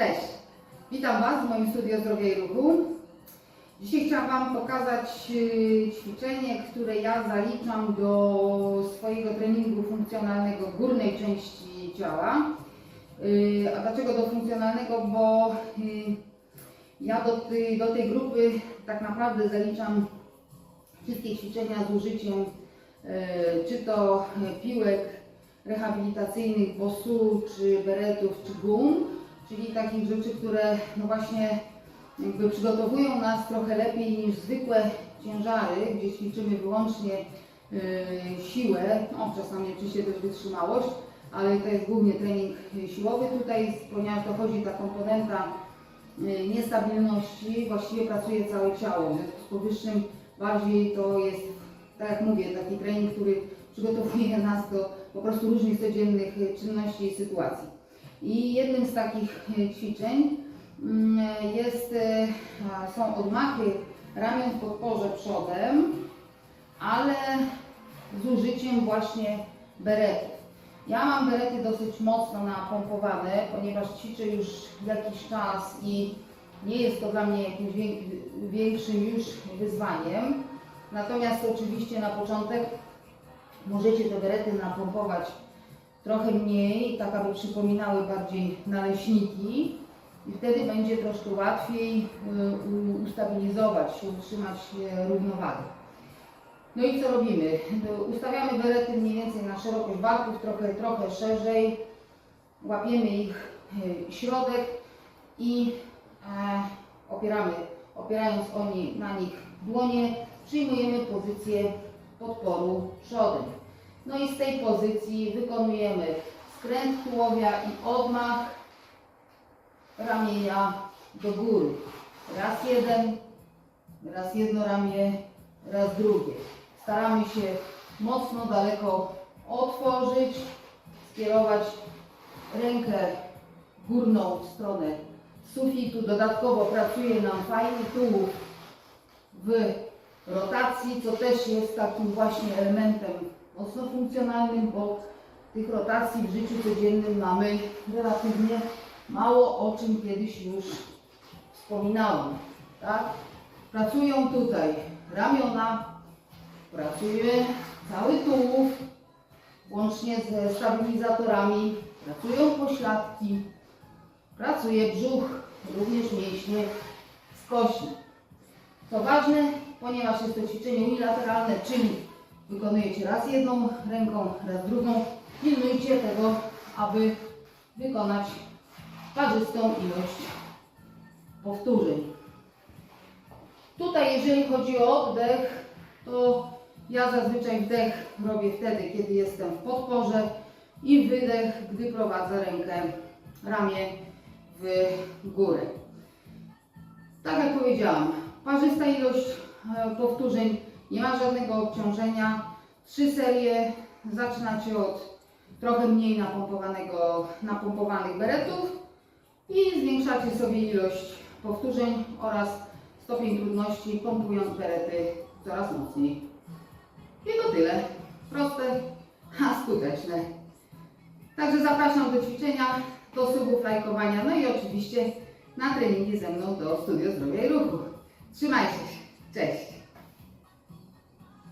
Cześć, witam Was w moim studio Zdrowia i Ruchu. Dzisiaj chciałam Wam pokazać y, ćwiczenie, które ja zaliczam do swojego treningu funkcjonalnego górnej części ciała. Y, A dlaczego do funkcjonalnego? Bo y, ja do, tej- do tej grupy tak naprawdę zaliczam wszystkie ćwiczenia z użyciem czy to piłek rehabilitacyjnych, bosu, czy beretów, czy gum, czyli takich rzeczy, które no właśnie jakby przygotowują nas trochę lepiej niż zwykłe ciężary, gdzie ćwiczymy wyłącznie y, siłę, no czasami oczywiście też wytrzymałość, ale to jest głównie trening siłowy tutaj, ponieważ dochodzi ta komponenta y, niestabilności, właściwie pracuje całe ciało, w związku z powyższym bardziej to jest, tak jak mówię, taki trening, który przygotowuje nas do po prostu różnych codziennych czynności i sytuacji. I jednym z takich y, ćwiczeń mm, jest, a, są odmachy ramion w podporze przodem, ale z użyciem właśnie beretów. Ja mam berety dosyć mocno napompowane, ponieważ ćwiczę już jakiś czas i nie jest to dla mnie jakimś większym już wyzwaniem. Natomiast oczywiście na początek możecie te berety napompować trochę mniej, tak aby przypominały bardziej naleśniki i wtedy będzie troszkę łatwiej y, ustabilizować się, utrzymać równowagę. No i co robimy? Y, Ustawiamy berety mniej więcej na szerokość barków, trochę, trochę szerzej, łapiemy ich y, środek i e, opieramy, opierając oni, na nich dłonie, przyjmujemy pozycję podporu przodem. No i z tej pozycji wykonujemy skręt tułowia i odmach ramienia do góry. Raz jeden, raz jedno ramię, raz drugie. Staramy się mocno daleko otworzyć, skierować rękę górną w stronę sufitu. Dodatkowo pracuje nam fajny tułów w rotacji, co też jest takim właśnie elementem mocno funkcjonalnym, bo tych rotacji w życiu codziennym mamy relatywnie mało, o czym kiedyś już wspominałam. Tak? Pracują tutaj ramiona, pracuje cały tułów, łącznie ze stabilizatorami, pracują pośladki, pracuje brzuch, również mięśnie skośne. Co ważne, ponieważ jest to ćwiczenie unilateralne, czyli wykonujecie raz jedną ręką, raz drugą, pilnujcie tego, aby wykonać parzystą ilość powtórzeń. Tutaj, jeżeli chodzi o oddech, to ja zazwyczaj wdech robię wtedy, kiedy jestem w podporze i wydech, gdy prowadzę rękę, ramię w górę. Tak jak powiedziałam, parzysta ilość e, powtórzeń, nie ma żadnego obciążenia. Trzy serie, zaczynacie od trochę mniej napompowanego, napompowanych beretów i zwiększacie sobie ilość powtórzeń oraz stopień trudności, pompując berety coraz mocniej. I to tyle. Proste, a skuteczne. Także zapraszam do ćwiczenia, do subów, lajkowania, no i oczywiście na treningi ze mną do Studio Zdrowia i Ruchu. Trzymajcie się. Cześć.